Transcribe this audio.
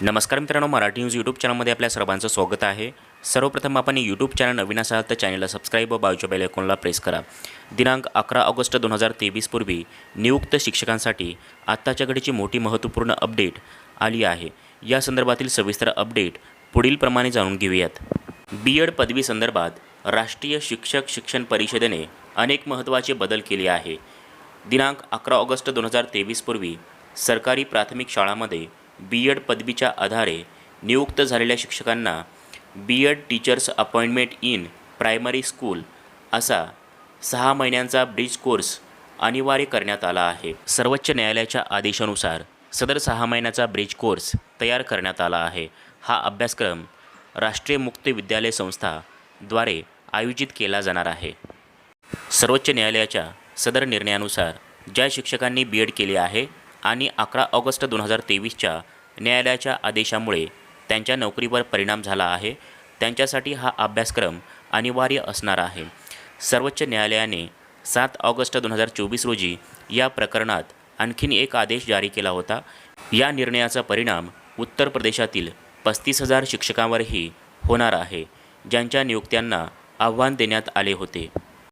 नमस्कार मित्रांनो Marathi news YouTube चॅनलमध्ये आपल्या सर्वांचं स्वागत आहे. सर्वप्रथम आपण यूट्यूब चॅनल नवीन असाल तर चॅनलला सबस्क्राईब व बाजूच्या बेल आयकॉनला प्रेस करा. दिनांक अकरा ऑगस्ट दोन हजार तेवीसपूर्वी नियुक्त शिक्षकांसाठी आत्ताच्या घडीची मोठी महत्त्वपूर्ण अपडेट आली आहे. या संदर्भातील सविस्तर अपडेट पुढीलप्रमाणे जाणून घेऊयात. बी एड पदवी संदर्भात राष्ट्रीय शिक्षक शिक्षण परिषदेने अनेक महत्त्वाचे बदल केले आहे. दिनांक अकरा ऑगस्ट दोन हजार तेवीसपूर्वी सरकारी प्राथमिक शाळांमध्ये बी एड पदवीच्या आधारे नियुक्त झालेल्या शिक्षकांना B Ed teachers appointment in primary school असा सहा महिन्यांचा ब्रिज कोर्स अनिवार्य करण्यात आला आहे. सर्वोच्च न्यायालयाच्या आदेशानुसार सदर सहा महिन्याचा ब्रिज कोर्स तयार करण्यात आला आहे. हा अभ्यासक्रम राष्ट्रीय मुक्त विद्यालय संस्थाद्वारे आयोजित केला जाणार आहे. सर्वोच्च न्यायालयाच्या सदर निर्णयानुसार ज्या शिक्षकांनी बी एड केले आहे आणि अकरा ऑगस्ट दोन हजार तेवीसच्या न्यायालयाच्या आदेशामुळे त्यांच्या नोकरीवर परिणाम झाला आहे. त्यांच्यासाठी हा अभ्यासक्रम अनिवार्य असणार आहे. सर्वोच्च न्यायालयाने सात ऑगस्ट दोन हजार चोवीस रोजी या प्रकरणात आणखीन एक आदेश जारी केला होता. या निर्णयाचा परिणाम उत्तर प्रदेशातील पस्तीस हजार शिक्षकांवरही होणार आहे ज्यांच्या नियुक्त्यांना आव्हान देण्यात आले होते.